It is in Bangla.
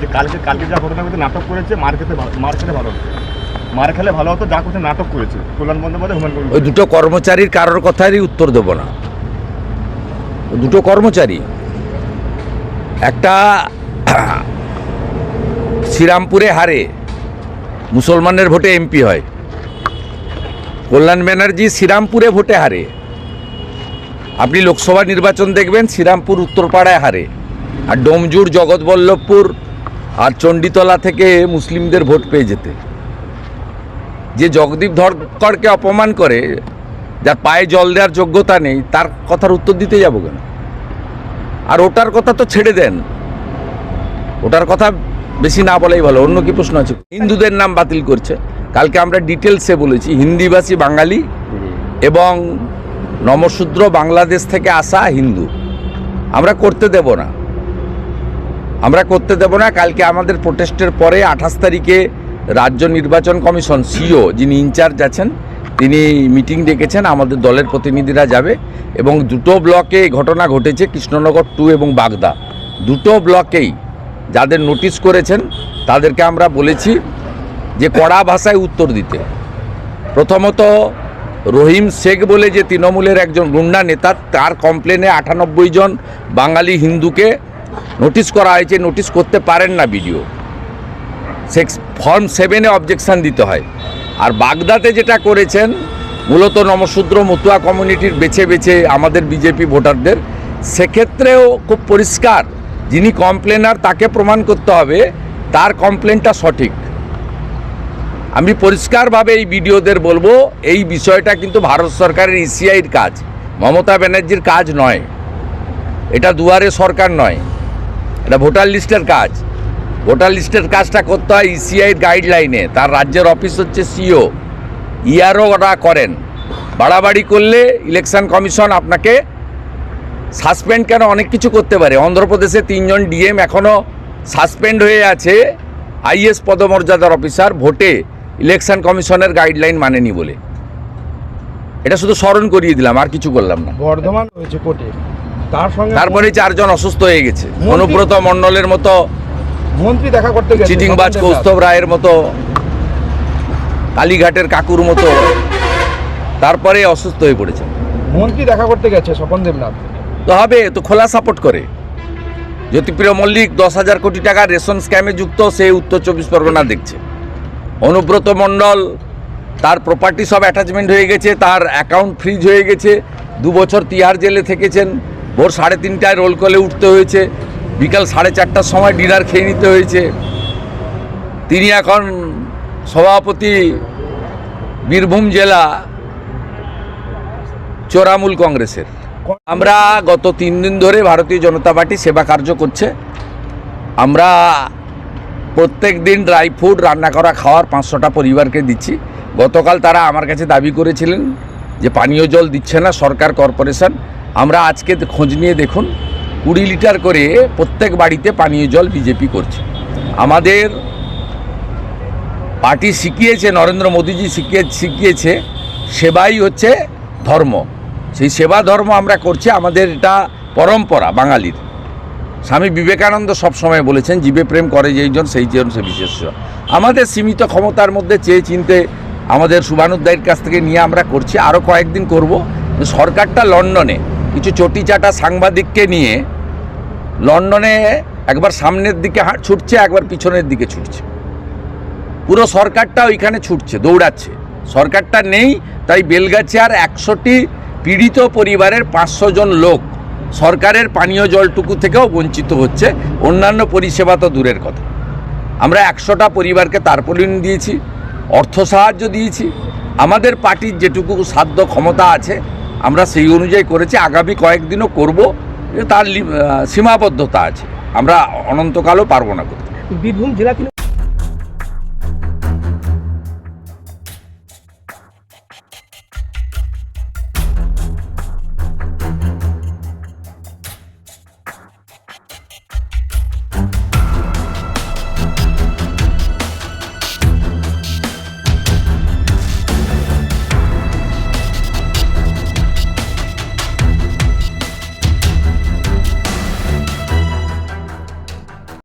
যে কালকে কালকে যা ঘটনা ঘটে নাটক করেছে, মার খেতে ভালো- মার ভালো হতো। মার খেলে ভালো হতো, যা করছে নাটক করেছে। কল্যাণ বন্দ্যোপাধ্যায় ওই দুটো কর্মচারীর কারোর কথারই উত্তর দেবো না। দুটো কর্মচারী। একটা শ্রীরামপুরে হারে মুসলমানের ভোটে এমপি হয়। কল্যাণ ব্যানার্জি শ্রীরামপুরে ভোটে হারে। আপনি লোকসভা নির্বাচন দেখবেন, শ্রীরামপুর উত্তরপাড়ায় হারে। আর ডোমজুর, জগৎবল্লভপুর আর চণ্ডীতলা থেকে মুসলিমদের ভোট পেয়ে যেতে। যে জগদীপ ধরকরকে অপমান করে, যার পায়ে জল দেওয়ার যোগ্যতা নেই, তার কথার উত্তর দিতে যাব কেন? আর ওটার কথা তো ছেড়ে দেন। ওটার কথা বেশি না বলাই ভালো, অন্য কি প্রশ্ন আছে? হিন্দুদের নাম বাতিল করছে। কালকে আমরা ডিটেলসে বলেছি, হিন্দিভাষী বাঙালি এবং নমশূদ্র বাংলাদেশ থেকে আসা হিন্দু। আমরা করতে দেব না। আমরা করতে দেব না, কালকে আমাদের প্রোটেস্টের পরে আঠাশ তারিখে রাজ্য নির্বাচন কমিশন সিও যিনি ইনচার্জ আছেন, তিনি মিটিং ডেকেছেন, আমাদের দলের প্রতিনিধিরা যাবে এবং দুটো ব্লকে ঘটনা ঘটেছে, কৃষ্ণনগর টু এবং বাগদা। দুটো ব্লকেই যাদের নোটিশ করেছেন, তাদেরকে আমরা বলেছি যে কড়া ভাষায় উত্তর দিতে। প্রথমত রহিম শেখ বলে যে তৃণমূলের একজন গুন্ডা নেতা, তার কমপ্লেনে আটানব্বই জন বাঙালি হিন্দুকে নোটিশ করা হয়েছে, নোটিশ করতে পারেন না বিডিও। সেক্স, ফর্ম সেভেনে অবজেকশান দিতে হয়। আর বাগদাতে যেটা করেছেন, মূলত নমশূদ্র মতুয়া কমিউনিটির বেছে বেছে আমাদের বিজেপি ভোটারদের, সেক্ষেত্রেও খুব পরিষ্কার। যিনি কমপ্লেনার তাকে প্রমাণ করতে হবে, তার কমপ্লেনটা সঠিক। আমি পরিষ্কারভাবে এই ভিডিওদের বলব, এই বিষয়টা কিন্তু ভারত সরকারের ইসিআইয়ের কাজ। মমতা ব্যানার্জির কাজ নয়। এটা দুয়ারে সরকার নয়। এটা ভোটার লিস্টের কাজ। ভোটার লিস্টের কাজটা করতে হয় ইসিআইয়ের গাইডলাইনে তার রাজ্যের অফিস হচ্ছে সিও ইয়ারও ওরা করেন। বাড়াবাড়ি করলে ইলেকশন কমিশন আপনাকে সাসপেন্ড কেন অনেক কিছু করতে পারে। অন্ধ্রপ্রদেশে তিনজন ডিএম এখনও সাসপেন্ড হয়ে আছে আইএস পদমর্যাদার অফিসার ভোটে ইলেকশন কমিশনের গাইডলাইন মানেনি বলে। এটা শুধু স্মরণ করিয়ে দিলাম, আর কিছু করলাম না। বর্ধমান হয়েছে কোর্টে। তারপরে চারজন অসুস্থ হয়ে গেছে। অনুব্রত মণ্ডলের মতো মন্ত্রী দেখা করতে গেছে চিটিংবাজ কৌস্তব রায়ের মতো কালীঘাটের কাকুর মতো তারপরে অসুস্থ হয়ে পড়েছে। মন্ত্রী দেখা করতে গেছে স্বপন দেবনাথ। তো হবে তো খোলা সাপোর্ট করে। জ্যোতিপ্রিয় মল্লিক দশ হাজার কোটি টাকা রেশন স্ক্যামে যুক্ত সে উত্তর চব্বিশ পরগনা দেখছে। অনুব্রত মণ্ডল তার প্রপার্টি সব অ্যাটাচমেন্ট হয়ে গেছে তার অ্যাকাউন্ট ফ্রিজ হয়ে গেছে দু বছর তিহার জেলে থেকেছেন। ভোর সাড়ে তিনটায় রোল কলে উঠতে হয়েছে। বিকাল সাড়ে চারটার সময় ডিনার খেয়ে নিতে হয়েছে। তিনি এখন সভাপতি বীরভূম জেলা চোরামূল কংগ্রেসের। আমরা গত তিন দিন ধরে ভারতীয় জনতা পার্টি সেবা কার্য করছে। আমরা প্রত্যেক দিন ড্রাই ফুড রান্না করা, খাওয়ার পাঁচশোটা পরিবারকে দিচ্ছি। গতকাল তারা আমার কাছে দাবি করেছিলেন যে পানীয় জল দিচ্ছে না, সরকার কর্পোরেশন। আমরা আজকে খোঁজ নিয়ে দেখুন, কুড়ি লিটার করে প্রত্যেক বাড়িতে পানীয় জল বিজেপি করছে। আমাদের পার্টি শিখিয়েছে, নরেন্দ্র মোদীজি শিখিয়ে, শিখিয়েছে, সেবাই হচ্ছে ধর্ম। সেই সেবা ধর্ম আমরা করছি, আমাদের এটা পরম্পরা বাঙালির। স্বামী বিবেকানন্দ সবসময় বলেছেন, জীবে প্রেম করে যেইজন সেই জন সে বিশেষ্য। আমাদের সীমিত ক্ষমতার মধ্যে চেয়ে চিনতে আমাদের শুভানুদ্দায়ের কাছ থেকে নিয়ে আমরা করছি আরও কয়েকদিন করব। সরকারটা লন্ডনে কিছু চটিচাটা সাংবাদিককে নিয়ে লন্ডনে একবার সামনের দিকে ছুটছে, একবার পিছনের দিকে ছুটছে। পুরো সরকারটা ওইখানে ছুটছে, দৌড়াচ্ছে। সরকারটা নেই, তাই বেলগাছিয়ার একশোটি পীড়িত পরিবারের পাঁচশো জন লোক সরকারের পানীয় জলটুকু থেকেও বঞ্চিত হচ্ছে। অন্যান্য পরিষেবা তো দূরের কথা। আমরা একশোটা পরিবারকে তারপলিন দিয়েছি, অর্থ সাহায্য দিয়েছি। আমাদের পার্টির যেটুকু সাধ্য ক্ষমতা আছে আমরা সেই অনুযায়ী করেছি, আগামী কয়েকদিনও করব। তার সীমাবদ্ধতা আছে। আমরা অনন্তকালও পারব না করতে। বীরভূম জেলা